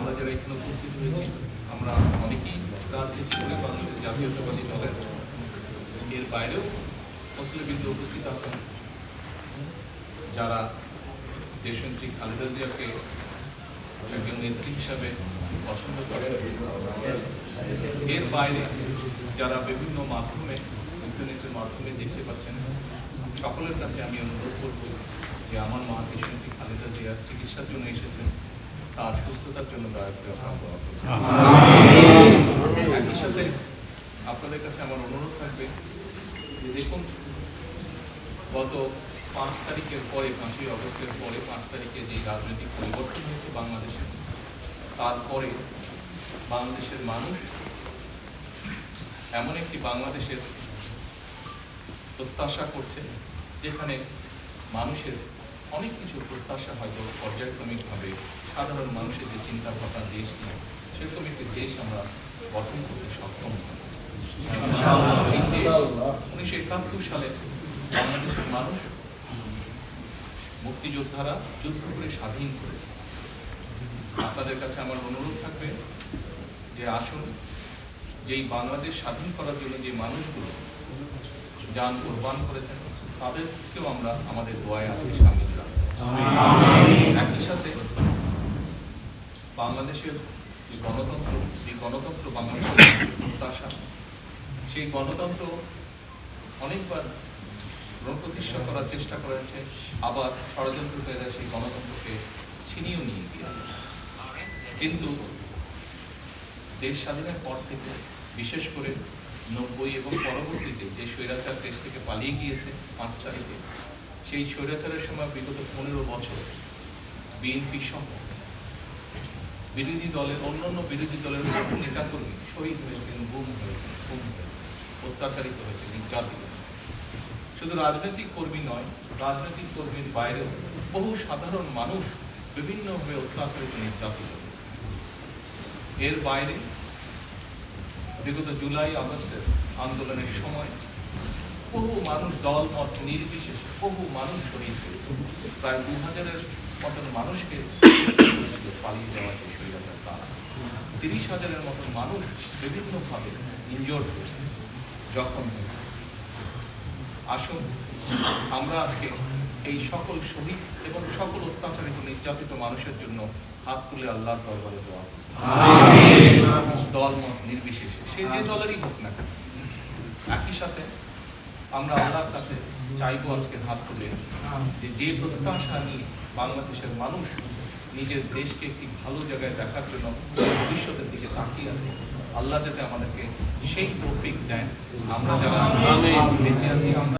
আমরা যারা এখানে উপস্থিত হয়েছি, আমরা অনেকেই রাজনীতি করে বাংলাদেশ জাতীয়তাবাদী দলের এর বাইরেও মুসলিমবৃন্দ উপস্থিত আছেন। যারা দেশনেত্রী খালেদা জিয়াকে একজন নেত্রী হিসাবে পছন্দ করে এর বাইরে যারা বিভিন্ন মাধ্যমে, ইন্টারনেটের মাধ্যমে দেখতে পাচ্ছেন, সকলের কাছে আমি অনুরোধ করব যে আমার মা দেশনেত্রী খালেদা জিয়ার চিকিৎসার জন্য এসেছেন। তার সুস্থতার জন্য। একই সাথে আপনাদের কাছে আমার অনুরোধ থাকবে যে দেখুন গত পাঁচ তারিখের পরে পাঁচই অগস্টের পরে পাঁচ তারিখে যে রাজনৈতিক পরিবর্তন হয়েছে বাংলাদেশে তারপরে বাংলাদেশের মানুষ এমন একটি বাংলাদেশের প্রত্যাশা করছে যেখানে মানুষের অনেক কিছু প্রত্যাশা হয়তো পর্যায়ক্রমিকভাবে সাধারণ মানুষের যে চিন্তা ভাবনা দেশ নিয়ে সেরকম একটি দেশ আমরা গঠন করতে সক্ষম উনিশশো একাত্তর সালে বাংলাদেশের মানুষ মুক্তিযোদ্ধারা যুদ্ধ করে স্বাধীন করেছে। আপনাদের কাছে আমার অনুরোধ থাকবে যে আসুন যেই বাংলাদেশ স্বাধীন করার জন্য যে মানুষগুলো যান কোরবান করেছেন তাদেরকেও আমরা আমাদের দোয়ায় আজকে সামিল একই সাথে বাংলাদেশের যে গণতন্ত্র যে গণতন্ত্র বাংলাদেশের প্রত্যাশা সেই গণতন্ত্র অনেকবার প্রতিষ্ঠা করার চেষ্টা করেছে আবার ষড়যন্ত্রকারীরা সেই গণতন্ত্রকে ছিনিয়েও নিয়ে গিয়েছে। কিন্তু দেশ স্বাধীনের পর থেকে বিশেষ করে নব্বই এবং পরবর্তীতে যে স্বৈরাচার দেশ থেকে পালিয়ে গিয়েছে পাঁচ তারিখে, সেই স্বৈরাচারের সময় বিগত পনেরো বছর বিএনপি সহ বিরোধী দলের, অন্যান্য বিরোধী দলের বহু নেতাকর্মী শহীদ হয়েছেন, গুম হয়েছেন, খুন হয়েছেন, অত্যাচারিত হয়েছে নির্যাতিত শুধু রাজনৈতিক কর্মী নয়, রাজনৈতিক কর্মীর বাইরেও বহু সাধারণ মানুষ বিভিন্নভাবে অত্যাচারিত, নির্যাতিত এর বাইরে বিগত জুলাই, আগস্টের আন্দোলনের সময় বহু মানুষ দল, মত নির্বিশেষে বহু মানুষ শহীদ হয়েছে। প্রায় দু হাজারের মতন মানুষকে পালিয়ে যাওয়া যে স্বৈরাচার তারা তিরিশ হাজারের মতন মানুষ বিভিন্নভাবে ইনজোর্ড হয়েছে। হয়েছে আসুন, আমরা আজকে এই সকল শহীদ এবং সকল অত্যাচারিত নির্যাতিত মানুষের জন্য হাত তুলে আল্লাহর দরবারে দেওয়া দল নির্বিশেষে, সে যে দলেরই হোক না একই সাথে আমরা আল্লাহর কাছে চাইব আজকে হাত তুলে যে যে প্রত্যাশা নিয়ে বাংলাদেশের মানুষ নিজের দেশকে একটি ভালো জায়গায় দেখার জন্য ভবিষ্যতের দিকে তাকিয়ে আছে, আল্লাহ যাতে আমাদেরকে সেই তৌফিক দেন। আমরা যারা বেঁচে আছি, আমরা